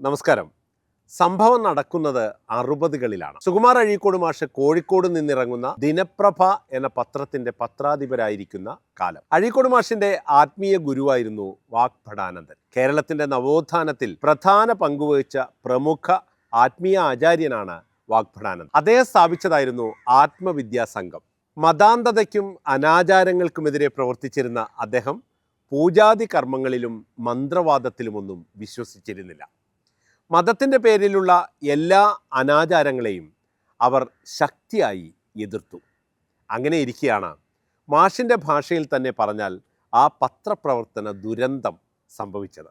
നമസ്കാരം. സംഭവം നടക്കുന്നത് അറുപതുകളിലാണ്. സുകുമാർ അഴീക്കോട് മാഷ് കോഴിക്കോട് നിന്നിറങ്ങുന്ന ദിനപ്രഭ എന്ന പത്രത്തിന്റെ പത്രാധിപരായിരിക്കുന്ന കാലം. അഴീക്കോട് മാഷിന്റെ ആത്മീയ ഗുരുവായിരുന്നു വാഗ്ഭടാനന്ദൻ. കേരളത്തിന്റെ നവോത്ഥാനത്തിൽ പ്രധാന പങ്കുവഹിച്ച പ്രമുഖ ആത്മീയ ആചാര്യനാണ് വാഗ്ഭടാനന്ദൻ. അദ്ദേഹം സ്ഥാപിച്ചതായിരുന്നു ആത്മവിദ്യാ സംഘം. മതാന്തതയ്ക്കും അനാചാരങ്ങൾക്കുമെതിരെ പ്രവർത്തിച്ചിരുന്ന അദ്ദേഹം പൂജാതി കർമ്മങ്ങളിലും മന്ത്രവാദത്തിലുമൊന്നും വിശ്വസിച്ചിരുന്നില്ല. മതത്തിന്റെ പേരിലുള്ള എല്ലാ അനാചാരങ്ങളെയും അവർ ശക്തിയായി എതിർത്തു. അങ്ങനെ ഇരിക്കുകയാണ് മാഷിന്റെ ഭാഷയിൽ തന്നെ പറഞ്ഞാൽ ആ പത്രപ്രവർത്തന ദുരന്തം സംഭവിച്ചത്.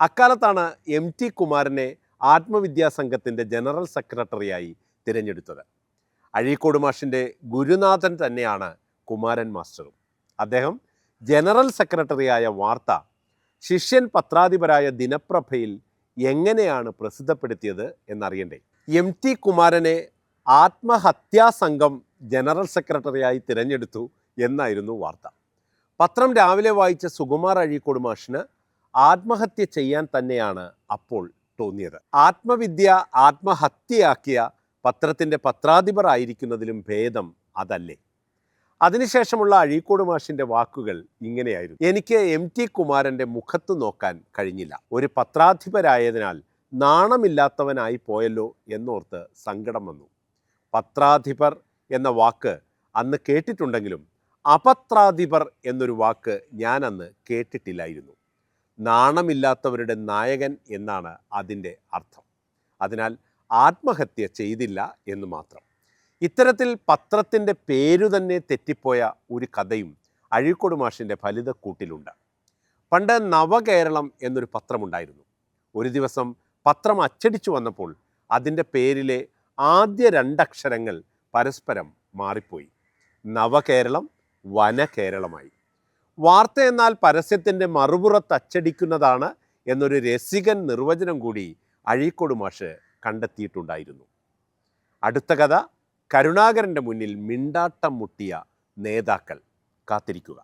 അക്കാലത്താണ് എം ടി കുമാരനെ ആത്മവിദ്യാസംഘത്തിന്റെ ജനറൽ സെക്രട്ടറിയായി തിരഞ്ഞെടുത്തത്. അഴീക്കോട് മാഷിന്റെ ഗുരുനാഥൻ തന്നെയാണ് കുമാരൻ മാസ്റ്ററും. അദ്ദേഹം ജനറൽ സെക്രട്ടറിയായ വാർത്ത ശിഷ്യൻ പത്രാധിപരായ ദിനപ്രഭയിൽ എങ്ങനെയാണ് പ്രസിദ്ധപ്പെടുത്തിയത് എന്നറിയണ്ടേ? എം ടി കുമാരനെ ആത്മഹത്യാ സംഘം ജനറൽ സെക്രട്ടറിയായി തിരഞ്ഞെടുത്തു എന്നായിരുന്നു വാർത്ത. പത്രം രാവിലെ വായിച്ച സുകുമാർ അഴീക്കോട് മാഷിന് ആത്മഹത്യ ചെയ്യാൻ തന്നെയാണ് അപ്പോൾ തോന്നിയത്. ആത്മവിദ്യ ആത്മഹത്യയാക്കിയ പത്രത്തിന്റെ പത്രാധിപർ ആയിരിക്കുന്നതിലും ഭേദം അതല്ലേ? അതിനുശേഷമുള്ള അഴീക്കോട് മാഷിന്റെ വാക്കുകൾ ഇങ്ങനെയായിരുന്നു. എനിക്ക് എം. ടി. കുമാരന്റെ മുഖത്ത് നോക്കാൻ കഴിഞ്ഞില്ല. ഒരു പത്രാധിപരായതിനാൽ നാണമില്ലാത്തവനായി പോയല്ലോ എന്നോർത്ത് സങ്കടം വന്നു. പത്രാധിപർ എന്ന വാക്ക് അന്ന് കേട്ടിട്ടുണ്ടെങ്കിലും അപത്രാധിപർ എന്നൊരു വാക്ക് ഞാൻ അന്ന് കേട്ടിട്ടില്ലായിരുന്നു. നാണമില്ലാത്തവരുടെ നായകൻ എന്നാണ് അതിന്റെ അർത്ഥം. അതിനാൽ ആത്മഹത്യ ചെയ്തില്ല എന്ന് മാത്രം. ഇത്തരത്തിൽ പത്രത്തിന്റെ പേരു തന്നെ തെറ്റിപ്പോയ ഒരു കഥയും അഴീക്കോട് മാഷിന്റെ ഫലിതക്കൂട്ടിലുണ്ട്. പണ്ട് നവകേരളം എന്നൊരു പത്രമുണ്ടായിരുന്നു. ഒരു ദിവസം പത്രം അച്ചടിച്ചു വന്നപ്പോൾ അതിന്റെ പേരിലെ ആദ്യ രണ്ടക്ഷരങ്ങൾ പരസ്പരം മാറിപ്പോയി. നവകേരളം വനകേരളമായി. വാർത്ത എന്നാൽ പരസ്യത്തിന്റെ മറുപുറത്ത് അച്ചടിക്കുന്നതാണ് എന്നൊരു രസികൻ നിർവചനം കൂടി അഴീക്കോട് മാഷ് കണ്ടെത്തിയിട്ടുണ്ടായിരുന്നു. അടുത്ത കഥ കരുണാകരന്റെ മുന്നിൽ മിണ്ടാട്ടം മുട്ടിയ നേതാക്കൾ കാത്തിരിക്കുക.